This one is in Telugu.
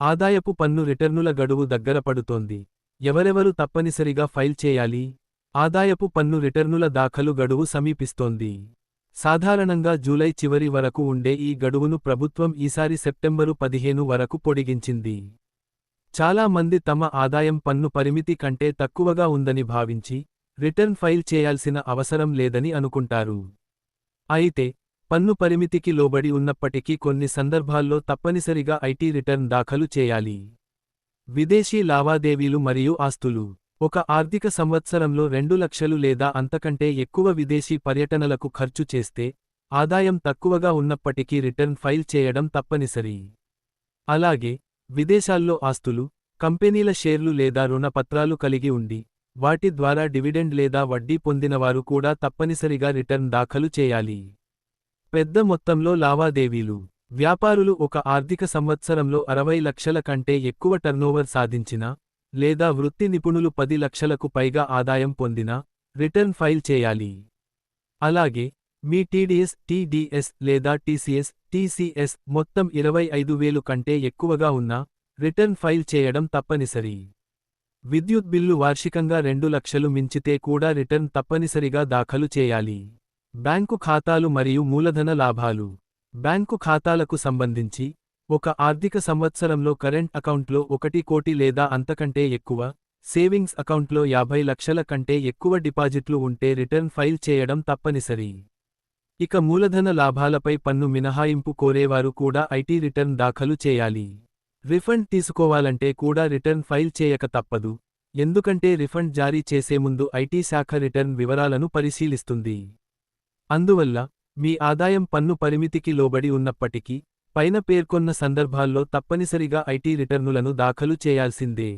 ఆదాయపు పన్ను రిటర్నుల గడువు దగ్గర పడుతోంది. ఎవరెవరు తప్పనిసరిగా ఫైల్ చేయాలి? ఆదాయపు పన్ను రిటర్నుల దాఖలు గడువు సమీపిస్తోంది. సాధారణంగా జూలై చివరి వరకు ఉండే ఈ గడువును ప్రభుత్వం ఈసారి సెప్టెంబరు పదిహేను వరకు పొడిగించింది. చాలా మంది తమ ఆదాయం పన్ను పరిమితి కంటే తక్కువగా ఉందని భావించి రిటర్న్ ఫైల్ చేయాల్సిన అవసరం లేదని అనుకుంటారు. అయితే పన్ను పరిమితికి లోబడి ఉన్నప్పటికీ కొన్ని సందర్భాల్లో తప్పనిసరిగా ఐటీ రిటర్న్ దాఖలు చేయాలి. విదేశీ లావాదేవీలు మరియు ఆస్తులు. ఒక ఆర్థిక సంవత్సరంలో రెండు లక్షలు లేదా అంతకంటే ఎక్కువ విదేశీ పర్యటనలకు ఖర్చు చేస్తే ఆదాయం తక్కువగా ఉన్నప్పటికీ రిటర్న్ ఫైల్ చేయడం తప్పనిసరి. అలాగే విదేశాల్లో ఆస్తులు కంపెనీల షేర్లు లేదా రుణపత్రాలు కలిగి ఉండి వాటి ద్వారా డివిడెండ్ లేదా వడ్డీ పొందినవారు కూడా తప్పనిసరిగా రిటర్న్ దాఖలు చేయాలి. పెద్ద మొత్తంలో లావాదేవీలు. వ్యాపారులు ఒక ఆర్థిక సంవత్సరంలో అరవై లక్షల కంటే ఎక్కువ టర్నోవర్ సాధించిన లేదా వృత్తి నిపుణులు పది లక్షలకు పైగా ఆదాయం పొందిన రిటర్న్ ఫైల్ చేయాలి. అలాగే మీ టీడీఎస్ టీడీఎస్ లేదా టీసీఎస్ టీసీఎస్ మొత్తం ఇరవై ఐదు వేలు కంటే ఎక్కువగా ఉన్న రిటర్న్ ఫైల్ చేయడం తప్పనిసరి. విద్యుత్ బిల్లు వార్షికంగా రెండు లక్షలు మించితే కూడా రిటర్న్ తప్పనిసరిగా దాఖలు చేయాలి. బ్యాంకు ఖాతాలు మరియు మూలధన లాభాలు. బ్యాంకు ఖాతాలకు సంబంధించి ఒక ఆర్థిక సంవత్సరంలో కరెంట్ అకౌంట్లో ఒకటి కోటి లేదా అంతకంటే ఎక్కువ సేవింగ్స్ అకౌంట్లో యాభై లక్షల కంటే ఎక్కువ డిపాజిట్లు ఉంటే రిటర్న్ ఫైల్ చేయడం తప్పనిసరి. ఇక మూలధన లాభాలపై పన్ను మినహాయింపు కోరేవారు కూడా ఐటీ రిటర్న్ దాఖలు చేయాలి. రిఫండ్ తీసుకోవాలంటే కూడా రిటర్న్ ఫైల్ చేయక తప్పదు. ఎందుకంటే రిఫండ్ జారీ చేసే ముందు ఐటీ శాఖ రిటర్న్ వివరాలను పరిశీలిస్తుంది. అందువల్ల మీ ఆదాయం పన్ను పరిమితికి లోబడి ఉన్నప్పటికీ పైన పేర్కొన్న సందర్భాల్లో తప్పనిసరిగా ఐటీ రిటర్నులను దాఖలు చేయాల్సిందే.